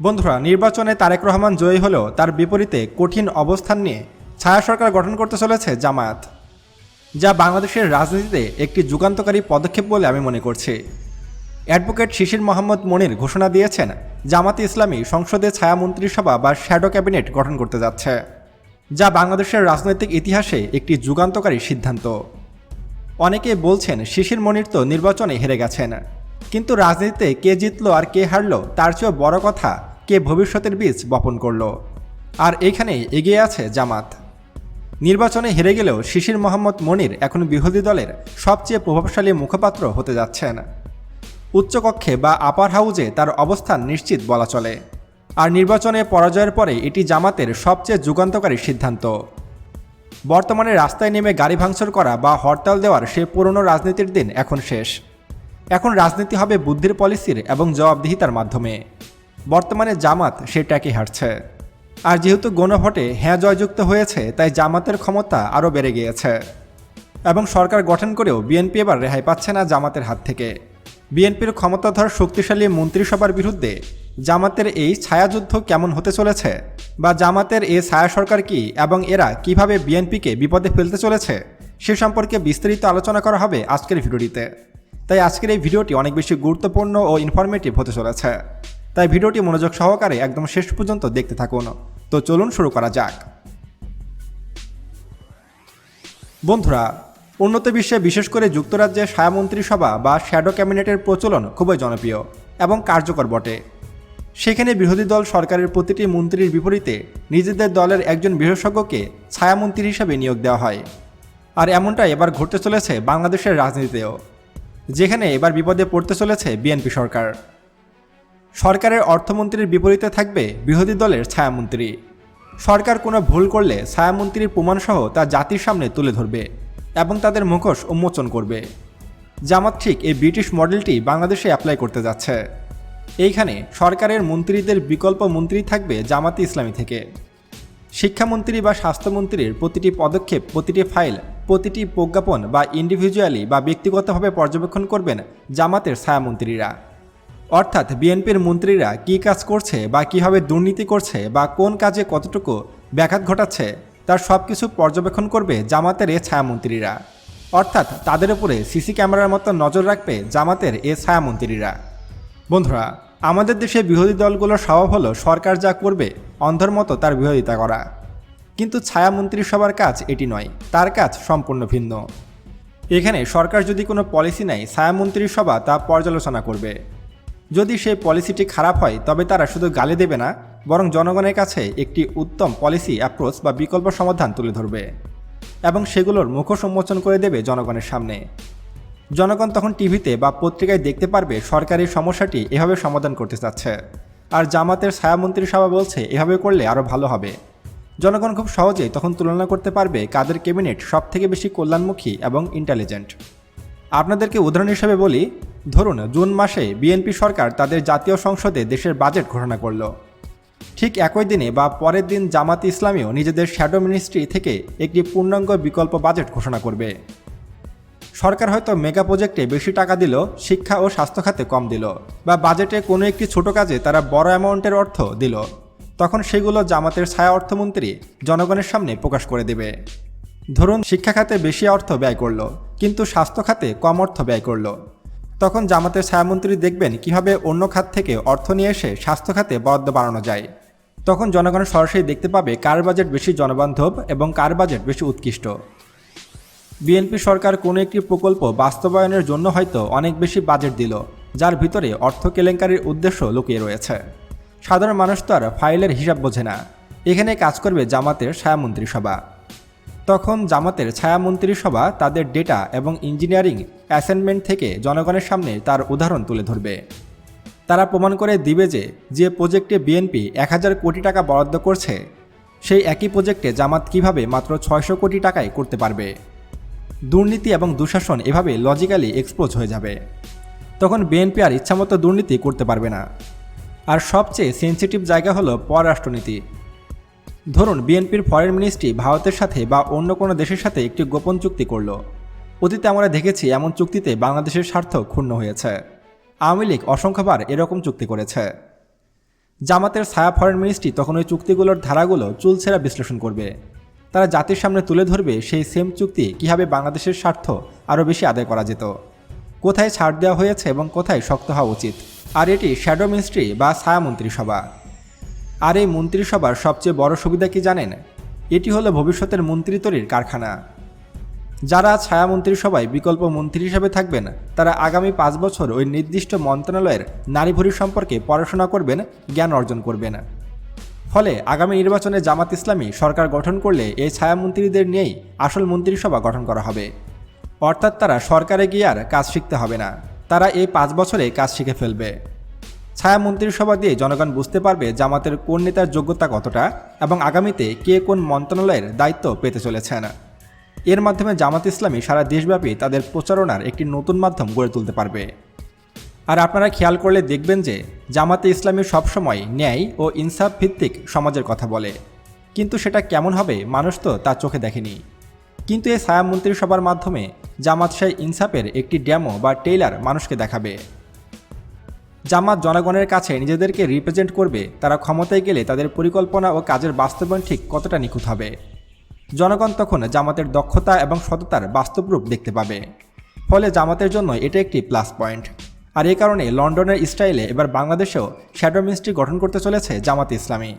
বন্ধুরা, নির্বাচনে তারেক রহমান জয়ী হলেও তার বিপরীতে কঠিন অবস্থান নিয়ে ছায়া সরকার গঠন করতে চলেছে জামায়াত, যা বাংলাদেশের রাজনীতিতে একটি যুগান্তকারী পদক্ষেপ বলে আমি মনে করছি। অ্যাডভোকেট শিশির মোহাম্মদ মনির ঘোষণা দিয়েছেন জামাতে ইসলামী সংসদে ছায়া মন্ত্রিসভা বা শ্যাডো ক্যাবিনেট গঠন করতে যাচ্ছে, যা বাংলাদেশের রাজনৈতিক ইতিহাসে একটি যুগান্তকারী সিদ্ধান্ত। অনেকে বলছেন, শিশির মনির তো নির্বাচনে হেরে গেছেন। কিন্তু রাজনীতিতে কে জিতলো আর কে হারলো তার চেয়েও বড় কথা কে ভবিষ্যতের বীজ বপন করল। আর এখানেই এগিয়ে আছে জামাত। নির্বাচনে হেরে গেলেও শিশির মোহাম্মদ মনির এখন বিরোধী দলের সবচেয়ে প্রভাবশালী মুখপাত্র হতে যাচ্ছেন। উচ্চকক্ষে বা আপার হাউজে তার অবস্থান নিশ্চিত বলা চলে। আর নির্বাচনে পরাজয়ের পরে এটি জামাতের সবচেয়ে যুগান্তকারী সিদ্ধান্ত। বর্তমানে রাস্তায় নেমে গাড়ি ভাঙচুর করা বা হরতাল দেওয়ার সে পুরনো রাজনীতির দিন এখন শেষ। এখন রাজনীতি হবে বুদ্ধির পলিসির এবং জবাবদিহিতার মাধ্যমে। বর্তমানে জামাত সেটাকে হারছে আর যেহেতু গণভোটে হ্যাঁ জয়যুক্ত হয়েছে, তাই জামাতের ক্ষমতা আরও বেড়ে গিয়েছে। এবং সরকার গঠন করেও বিএনপি এবার রেহাই পাচ্ছে না জামাতের হাত থেকে। বিএনপির ক্ষমতাধর শক্তিশালী মন্ত্রিসভার বিরুদ্ধে জামাতের এই ছায়াযুদ্ধ কেমন হতে চলেছে? বা জামাতের এই ছায়া সরকার কি এবং এরা কীভাবে বিএনপিকে বিপদে ফেলতে চলেছে? সে সম্পর্কে বিস্তারিত আলোচনা করা হবে আজকের ভিডিওটিতে। তাই আজকের এই ভিডিওটি অনেক বেশি গুরুত্বপূর্ণ ও ইনফরমেটিভ হতে চলেছে। তাই ভিডিওটি মনোযোগ সহকারে একদম শেষ পর্যন্ত দেখতে থাকুন। তো চলুন শুরু করা যাক। বন্ধুরা, উন্নত বিশ্বে বিশেষ করে যুক্তরাজ্যে ছায়া মন্ত্রিসভা বা শ্যাডো ক্যাবিনেটের প্রচলন খুবই জনপ্রিয় এবং কার্যকর বটে। সেখানে বিরোধী দল সরকারের প্রতিটি মন্ত্রীর বিপরীতে নিজেদের দলের একজন বিশেষজ্ঞকে ছায়ামন্ত্রী হিসাবে নিয়োগ দেওয়া হয়। আর এমনটা এবার ঘটতে চলেছে বাংলাদেশের রাজনীতিতেও। যেখানে এবার বিপদে পড়তে চলেছে বিএনপি সরকার। সরকারের অর্থমন্ত্রীর বিপরীতে থাকবে বিরোধী দলের ছায়ামন্ত্রী। সরকার কোনো ভুল করলে ছায়ামন্ত্রীর প্রমাণসহ তা জাতির সামনে তুলে ধরবে এবং তাদের মুখোশ উন্মোচন করবে। জামাত ঠিক এই ব্রিটিশ মডেলটি বাংলাদেশে অ্যাপ্লাই করতে যাচ্ছে। এইখানে সরকারের মন্ত্রীদের বিকল্প মন্ত্রী থাকবে জামাতি ইসলামী থেকে। শিক্ষামন্ত্রী বা স্বাস্থ্যমন্ত্রীর প্রতিটি পদক্ষেপ, প্রতিটি ফাইল প্রতিটি প্রজ্ঞাপন বা ইন্ডিভিজুয়ালি বা ব্যক্তিগতভাবে পর্যবেক্ষণ করবেন জামাতের ছায়ামন্ত্রীরা। অর্থাৎ বিএনপির মন্ত্রীরা কী কাজ করছে বা কীভাবে দুর্নীতি করছে বা কোন কাজে কতটুকু ব্যাঘাত ঘটাচ্ছে, তার সব কিছু পর্যবেক্ষণ করবে জামাতের এ ছায়ামন্ত্রীরা। অর্থাৎ তাদের উপরে সিসি ক্যামেরার মতো নজর রাখবে জামাতের এ ছায়ামন্ত্রীরা। বন্ধুরা, আমাদের দেশে বিরোধী দলগুলোর স্বভাব হলো সরকার যা করবে, অন্ধর মতো তার বিরোধিতা করা। কিন্তু ছায়া মন্ত্রিসভার কাজ এটি নয়, তার কাজ সম্পূর্ণ ভিন্ন। এখানে সরকার যদি কোনো পলিসি নেয় ছায়া মন্ত্রিসভা তা পর্যালোচনা করবে। যদি সেই পলিসিটি খারাপ হয়, তবে তারা শুধু গালি দেবে না, বরং জনগণের কাছে একটি উত্তম পলিসি অ্যাপ্রোচ বা বিকল্প সমাধান তুলে ধরবে এবং সেগুলোর মুখোশ উন্মোচন করে দেবে জনগণের সামনে। জনগণ তখন টিভিতে বা পত্রিকায় দেখতে পারবে সরকারি সমস্যাটি এভাবে সমাধান করতে চাচ্ছে। আর জামাতের ছায়ামন্ত্রী সভা বলছে, এভাবে করলে আরও ভালো হবে। জনগণ খুব সহজেই তখন তুলনা করতে পারবে কাদের ক্যাবিনেট সব থেকে বেশি কল্যাণমুখী এবং ইন্টেলিজেন্ট। আপনাদেরকে উদাহরণ হিসেবে বলি, ধরুন জুন মাসে বিএনপি সরকার তাদের জাতীয় সংসদে দেশের বাজেট ঘোষণা করল। ঠিক একই দিনে বা পরের দিন জামাত ইসলামীও নিজেদের শ্যাডো মিনিস্ট্রি থেকে একটি পূর্ণাঙ্গ বিকল্প বাজেট ঘোষণা করবে। সরকার হয়তো মেগা প্রজেক্টে বেশি টাকা দিল, শিক্ষা ও স্বাস্থ্য খাতে কম দিল বা বাজেটে কোনো একটি ছোট কাজে তারা বড় অ্যামাউন্টের অর্থ দিল। তখন সেগুলো জামাতের ছায়া অর্থমন্ত্রী জনগণের সামনে প্রকাশ করে দেবে। ধরুন, শিক্ষা খাতে বেশি অর্থ ব্যয় করল, কিন্তু স্বাস্থ্য খাতে কম অর্থ ব্যয় করল। তখন জামাতের ছায়ামন্ত্রী দেখবেন কীভাবে অন্য খাত থেকে অর্থ নিয়ে এসে স্বাস্থ্য খাতে বরাদ্দ বাড়ানো যায়। তখন জনগণ সরাসরি দেখতে পাবে কার বাজেট বেশি জনবান্ধব এবং কার বাজেট বেশি উৎকৃষ্ট। বিএনপি সরকার কোনো একটি প্রকল্প বাস্তবায়নের জন্য হয়তো অনেক বেশি বাজেট দিল, যার ভিতরে অর্থ কেলেঙ্কারির উদ্দেশ্য লুকিয়ে রয়েছে। সাধারণ মানুষ তো আর ফাইলের হিসাব বোঝে না। এখানে কাজ করবে জামাতের ছায়ামন্ত্রী সভা। তখন জামাতের ছায়ামন্ত্রী সভা তাদের ডেটা এবং ইঞ্জিনিয়ারিং অ্যাসাইনমেন্ট থেকে জনগণের সামনে তার উদাহরণ তুলে ধরবে। তারা প্রমাণ করে দিবে যে যে প্রজেক্টে বিএনপি এক হাজার কোটি টাকা বরাদ্দ করছে, সেই একই প্রজেক্টে জামাত কীভাবে মাত্র ছয়শো কোটি টাকায় করতে পারবে? দুর্নীতি এবং দুঃশাসন এভাবে লজিক্যালি এক্সপোজ হয়ে যাবে। তখন বিএনপি আর ইচ্ছামতো দুর্নীতি করতে পারবে না। আর সবচেয়ে সেন্সিটিভ জায়গা হলো পররাষ্ট্রনীতি। ধরুন, বিএনপির ফরেন মিনিস্ট্রি ভারতের সাথে বা অন্য কোনো দেশের সাথে একটি গোপন চুক্তি করল। অতীতে আমরা দেখেছি এমন চুক্তিতে বাংলাদেশের স্বার্থ ক্ষুণ্ণ হয়েছে। আওয়ামী লীগ অসংখ্যবার এরকম চুক্তি করেছে। জামাতের ছায়া ফরেন মিনিস্ট্রি তখন ওই চুক্তিগুলোর ধারাগুলো চুলছেরা বিশ্লেষণ করবে। তারা জাতির সামনে তুলে ধরবে সেই সেম চুক্তি কীভাবে বাংলাদেশের স্বার্থ আরও বেশি আদায় করা যেত। কোথায় ছাড় দেওয়া হয়েছে এবং কোথায় শক্ত হওয়া উচিত? আর এটি শ্যাডো মিনিস্ট্রি বা ছায়া মন্ত্রিসভা। আর এই মন্ত্রিসভার সবচেয়ে বড় সুবিধা কি জানেন? এটি হলো ভবিষ্যতের মন্ত্রী তৈরির কারখানা। যারা ছায়া মন্ত্রিসভায় বিকল্প মন্ত্রী হিসেবে থাকবেন, তারা আগামী পাঁচ বছর ওই নির্দিষ্ট মন্ত্রণালয়ের নারী ভুরি সম্পর্কে পড়াশোনা করবেন, জ্ঞান অর্জন করবেন। ফলে আগামী নির্বাচনে জামাত ইসলামী সরকার গঠন করলে এই ছায়া মন্ত্রীদের নিয়েই আসল মন্ত্রিসভা গঠন করা হবে। অর্থাৎ তারা সরকারে গিয়ে আর কাজ শিখতে হবে না। তারা এই পাঁচ বছরে কাজ শিখে ফেলবে। ছায়া মন্ত্রিসভা দিয়ে জনগণ বুঝতে পারবে জামাতের কোন নেতার যোগ্যতা কতটা এবং আগামীতে কে কোন মন্ত্রণালয়ের দায়িত্ব পেতে চলেছেন। এর মাধ্যমে জামাত ইসলামী সারা দেশব্যাপী তাদের প্রচারণার একটি নতুন মাধ্যম গড়ে তুলতে পারবে। আর আপনারা খেয়াল করলে দেখবেন যে জামাতে ইসলামী সবসময় ন্যায় ও ইনসাফ ভিত্তিক সমাজের কথা বলে। কিন্তু সেটা কেমন হবে মানুষ তো তা চোখে দেখেনি। কিন্তু এই ছায়া মন্ত্রিসভার মাধ্যমে জামাত সেই ইনসাফের একটি ড্যামো বা টেইলার মানুষকে দেখাবে। জামাত জনগণের কাছে নিজেদেরকে রিপ্রেজেন্ট করবে, তারা ক্ষমতায় গেলে তাদের পরিকল্পনা ও কাজের বাস্তবায়ন ঠিক কতটা নিখুঁত হবে? জনগণ তখন জামাতের দক্ষতা এবং সততার বাস্তব রূপ দেখতে পাবে। ফলে জামাতের জন্য এটা একটি প্লাস পয়েন্ট। আর এই কারণে লন্ডনের স্টাইলে এবার বাংলাদেশেও শ্যাডো মিনিস্ট্রি গঠন করতে চলেছে জামাত ইসলামী,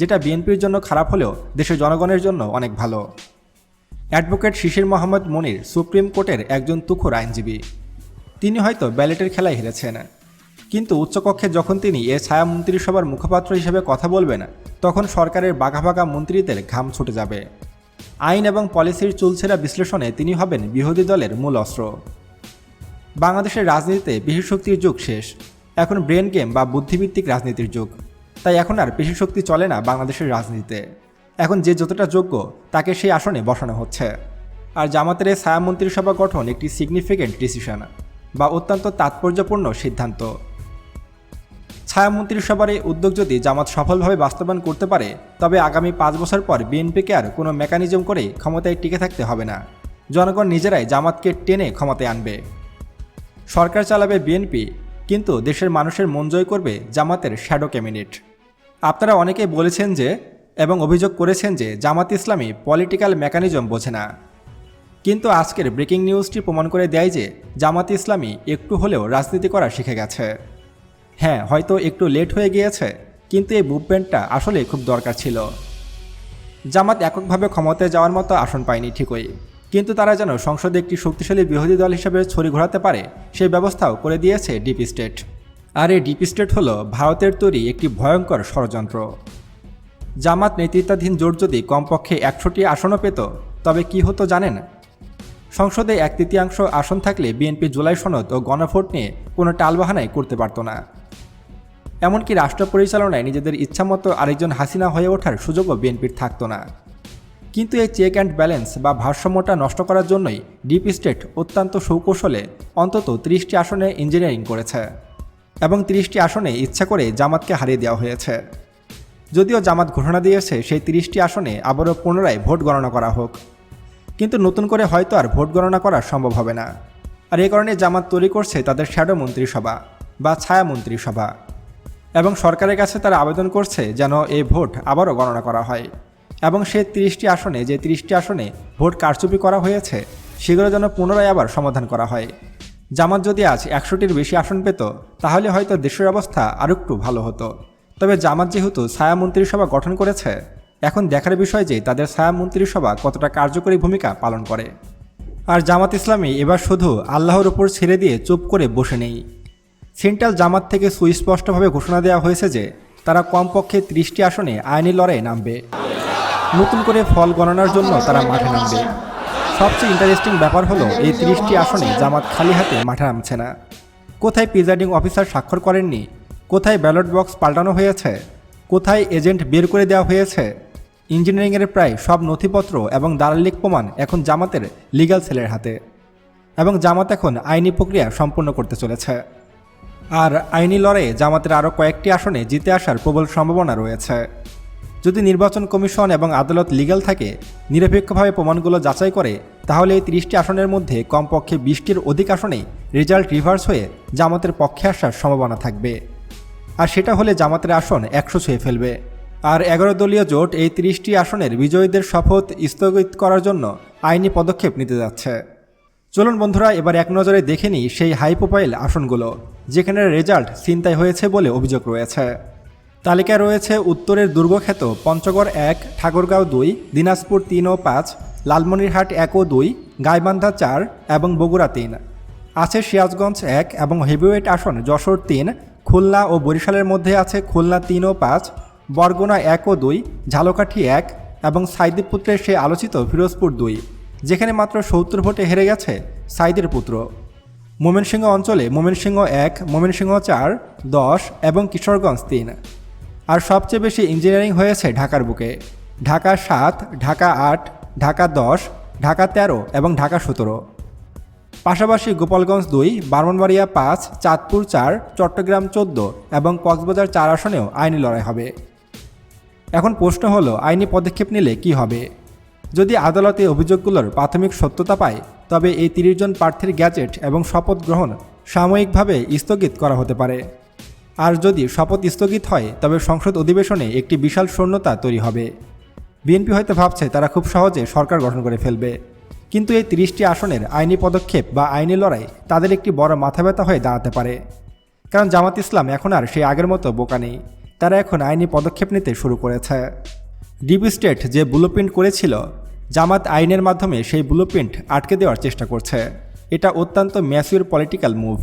যেটা বিএনপির জন্য খারাপ হলেও দেশের জনগণের জন্য অনেক ভালো। অ্যাডভোকেট শিশির মোহাম্মদ মনির সুপ্রিম কোর্টের একজন তুখোর আইনজীবী। তিনি হয়তো ব্যালেটের খেলায় হেরেছেন। কিন্তু উচ্চকক্ষে যখন তিনি এ ছায়া মন্ত্রিসভার মুখপাত্র হিসেবে কথা বলবেন, তখন সরকারের বাঘা বাঘা মন্ত্রীদের ঘাম ছুটে যাবে। আইন এবং পলিসির চুলছেরা বিশ্লেষণে তিনি হবেন বিরোধী দলের মূল অস্ত্র। বাংলাদেশের রাজনীতিতে পেশিশক্তির যুগ শেষ। এখন ব্রেন গেম বা বুদ্ধিভিত্তিক রাজনীতির যুগ। তাই এখন আর পেশিশক্তি চলে না বাংলাদেশের রাজনীতিতে। এখন যে যতটা যোগ্য, তাকে সেই আসনে বসানো হচ্ছে। আর জামাতের ছায়া মন্ত্রিসভা গঠন একটি সিগনিফিকেন্ট ডিসিশন বা অত্যন্ত তাৎপর্যপূর্ণ সিদ্ধান্ত। ছায়া মন্ত্রিসভার এই উদ্যোগ যদি জামাত সফলভাবে বাস্তবায়ন করতে পারে, তবে আগামী পাঁচ বছর পর বিএনপিকে আর কোনো মেকানিজম করে ক্ষমতায় টিকে থাকতে হবে না। জনগণ নিজেরাই জামাতকে টেনে ক্ষমতায় আনবে। সরকার চালাবে বিএনপি, কিন্তু দেশের মানুষের মন জয় করবে জামাতের শ্যাডো ক্যাবিনেট আপনারা অনেকেই বলেছেন যে এবং অভিযোগ করেছেন যে জামাত ইসলামী পলিটিক্যাল মেকানিজম বোঝে না। কিন্তু আজকের ব্রেকিং নিউজটি প্রমাণ করে দেয় যে জামাত ইসলামী একটু হলেও রাজনীতি করা শিখে গেছে। হ্যাঁ হয়তো একটু লেট হয়ে গিয়েছে, কিন্তু এই মুভমেন্টটা আসলে খুব দরকার ছিল। জামাত এককভাবে ক্ষমতায় যাওয়ার মতো আসন পায়নি ঠিকই, কিন্তু তারা যেন সংসদে একটি শক্তিশালী বিরোধী দল হিসেবে ছড়ি ঘোরাতে পারে সেই ব্যবস্থাও করে দিয়েছে ডিপি স্টেট। আর এই ডিপি স্টেট হলো ভারতের তৈরি একটি ভয়ঙ্কর ষড়যন্ত্র। জামাত নেতৃত্বাধীন জোট যদি কমপক্ষে একশোটি আসনও পেত, তবে কি হতো জানেন? সংসদে এক তৃতীয়াংশ আসন থাকলে বিএনপি জুলাই সনদ ও গণভোট নিয়ে কোনো টালবাহানাই করতে পারত না। এমনকি রাষ্ট্র পরিচালনায় নিজেদের ইচ্ছামতো আরেকজন হাসিনা হয়ে ওঠার সুযোগও বিএনপির থাকতো না। কিন্তু এই চেক অ্যান্ড ব্যালেন্স বা ভারসাম্যটা নষ্ট করার জন্যই ডিপ স্টেট অত্যন্ত সুকৌশলে অন্তত ত্রিশটি আসনে ইঞ্জিনিয়ারিং করেছে এবং ত্রিশটি আসনে ইচ্ছা করে জামাতকে হারিয়ে দেওয়া হয়েছে। যদিও জামাত ঘোষণা দিয়েছে সেই তিরিশটি আসনে আবারও পুনরায় ভোট গণনা করা হোক। কিন্তু নতুন করে হয়তো আর ভোট গণনা করা সম্ভব হবে না। আর এই কারণে জামাত তৈরি করছে তাদের শ্যাডো মন্ত্রিসভা বা ছায়া মন্ত্রিসভা। এবং সরকারের কাছে তারা আবেদন করছে যেন এই ভোট আবারও গণনা করা হয়। এবং সেই তিরিশটি আসনে যে তিরিশটি আসনে ভোট কারচুপি করা হয়েছে, সেগুলো যেন পুনরায় আবার সমাধান করা হয়। জামাত যদি আজ একশোটির বেশি আসন পেত, তাহলে হয়তো দেশের অবস্থা আরও একটু ভালো হতো। তবে জামাত যেহেতু ছায়া মন্ত্রিসভা গঠন করেছে, এখন দেখার বিষয় যে তাদের ছায়া মন্ত্রিসভা কতটা কার্যকরী ভূমিকা পালন করে। আর জামাত ইসলামী এবার শুধু আল্লাহর ওপর ছেড়ে দিয়ে চুপ করে বসে নেই। সেন্ট্রাল জামাত থেকে সুস্পষ্টভাবে ঘোষণা দেওয়া হয়েছে যে তারা কমপক্ষে ত্রিশটি আসনে আইনি লড়াই নামবে। নতুন করে ফল গণনার জন্য তারা মাঠে নামবে। সবচেয়ে ইন্টারেস্টিং ব্যাপার হলো এই ত্রিশটি আসনে জামাত খালি হাতে মাঠে নামছে না। কোথায় প্রিজাইডিং অফিসার স্বাক্ষর করেননি কোথায় ব্যালট বক্স পাল্টানো হয়েছে? কোথায় এজেন্ট বের করে দেওয়া হয়েছে? ইঞ্জিনিয়ারিংয়ের প্রায় সব নথিপত্র এবং দালালিক প্রমাণ এখন জামাতের লিগ্যাল সেলের হাতে। এবং জামাত এখন আইনি প্রক্রিয়া সম্পূর্ণ করতে চলেছে। আর আইনি লড়াইয়ে জামাতের আরও কয়েকটি আসনে জিতে আসার প্রবল সম্ভাবনা রয়েছে। যদি নির্বাচন কমিশন এবং আদালত লিগ্যাল থাকে, নিরপেক্ষভাবে প্রমাণগুলো যাচাই করে, তাহলে এই তিরিশটি আসনের মধ্যে কমপক্ষে বিশটির অধিক আসনেই রেজাল্ট রিভার্স হয়ে জামাতের পক্ষে আসার সম্ভাবনা থাকবে। আর সেটা হলে জামাতের আসন একশো ছুঁয়ে ফেলবে। আর এগারো দলীয় জোট এই তিরিশটি আসনের বিজয়ীদের শপথ স্থগিত করার জন্য আইনি পদক্ষেপ নিতে যাচ্ছে। চলুন বন্ধুরা, এবার এক নজরে দেখে নিই সেই হাই প্রোফাইল আসনগুলো, যেখানে রেজাল্ট চিন্তায় হয়েছে বলে অভিযোগ রয়েছে। তালিকায় রয়েছে উত্তরের দুর্গখ্যাত পঞ্চগড় এক, ঠাকুরগাঁও দুই, দিনাজপুর তিন ও পাঁচ, লালমনিরহাট এক ও দুই, গাইবান্ধা চার এবং বগুড়া তিন। আছে সিরাজগঞ্জ এক এবং হেভিওয়েট আসন যশোর তিন খুলনা ও বরিশালের মধ্যে আছে খুলনা তিন ও পাঁচ, বরগুনা এক ও দুই, ঝালকাঠি এক এবং সাইদির পুত্রের সে আলোচিত ফিরোজপুর দুই, যেখানে মাত্র সত্তর ভোটে হেরে গেছে সাইদের পুত্র। মোমেনসিংহ অঞ্চলে মোমেনসিংহ এক, মোমেনসিংহ চার, দশ এবং কিশোরগঞ্জ তিন। আর সবচেয়ে বেশি ইঞ্জিনিয়ারিং হয়েছে ঢাকার বুকে। ঢাকা সাত, ঢাকা আট, ঢাকা দশ, ঢাকা তেরো এবং ঢাকা সতেরো। পাশাপাশি গোপালগঞ্জ দুই বারমনবাড়িয়া পাঁচ, চাঁদপুর চার, চট্টগ্রাম চোদ্দ এবং কক্সবাজার চার আসনেও আইনি লড়াই হবে। এখন প্রশ্ন হলো, আইনি পদক্ষেপ নিলে কি হবে? যদি আদালতে অভিযোগগুলোর প্রাথমিক সত্যতা পায়, তবে এই তিরিশ জন প্রার্থীর গ্যাজেট এবং শপথ গ্রহণ সাময়িকভাবে স্থগিত করা হতে পারে। আর যদি শপথ স্থগিত হয়, তবে সংসদ অধিবেশনে একটি বিশাল শূন্যতা তৈরি হবে। বিএনপি হয়তো ভাবছে, তারা খুব সহজে সরকার গঠন করে ফেলবে। কিন্তু এই তিরিশটি আসনের আইনি পদক্ষেপ বা আইনি লড়াই তাদের একটি বড় মাথা ব্যথা হয়ে দাঁড়াতে পারে। কারণ জামাত ইসলাম এখন আর সেই আগের মতো বোকা নেই। তারা এখন আইনি পদক্ষেপ নিতে শুরু করেছে। ডিপ স্টেট যে ব্লুপ্রিন্ট করেছিল, জামাত আইনের মাধ্যমে সেই ব্লুপ্রিন্ট আটকে দেওয়ার চেষ্টা করছে। এটা অত্যন্ত ম্যাসিউর পলিটিক্যাল মুভ।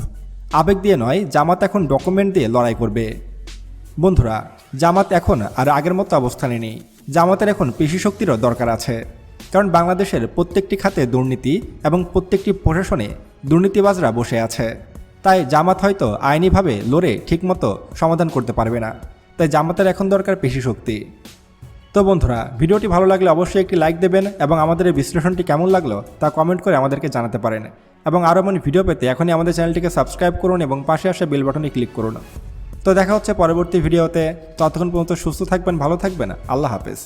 আবেগ দিয়ে নয়, জামাত এখন ডকুমেন্ট দিয়ে লড়াই করবে। বন্ধুরা, জামাত এখন আর আগের মতো অবস্থানে নেই। জামাতের এখন পেশি শক্তিরও দরকার আছে। কারণ বাংলাদেশের প্রত্যেকটি খাতে দুর্নীতি এবং প্রত্যেকটি প্রশাসনে দুর্নীতিবাজরা বসে আছে। তাই জামাত হয়তো আইনিভাবে লড়ে ঠিকমতো সমাধান করতে পারবে না। তাই জামাতের এখন দরকার পেশি শক্তি। তো বন্ধুরা, ভিডিওটি ভালো লাগলে অবশ্যই একটি লাইক দেবেন এবং আমাদের এই বিশ্লেষণটি কেমন লাগল তা কমেন্ট করে আমাদেরকে জানাতে পারেন। এবং আরও এমন ভিডিও পেতে এখনই আমাদের চ্যানেলটিকে সাবস্ক্রাইব করুন এবং পাশে আসা বেল বাটনে ক্লিক করুন। তো দেখা হচ্ছে পরবর্তী ভিডিওতে। ততক্ষণ পর্যন্ত সুস্থ থাকবেন, ভালো থাকবেন। আল্লাহ হাফেজ।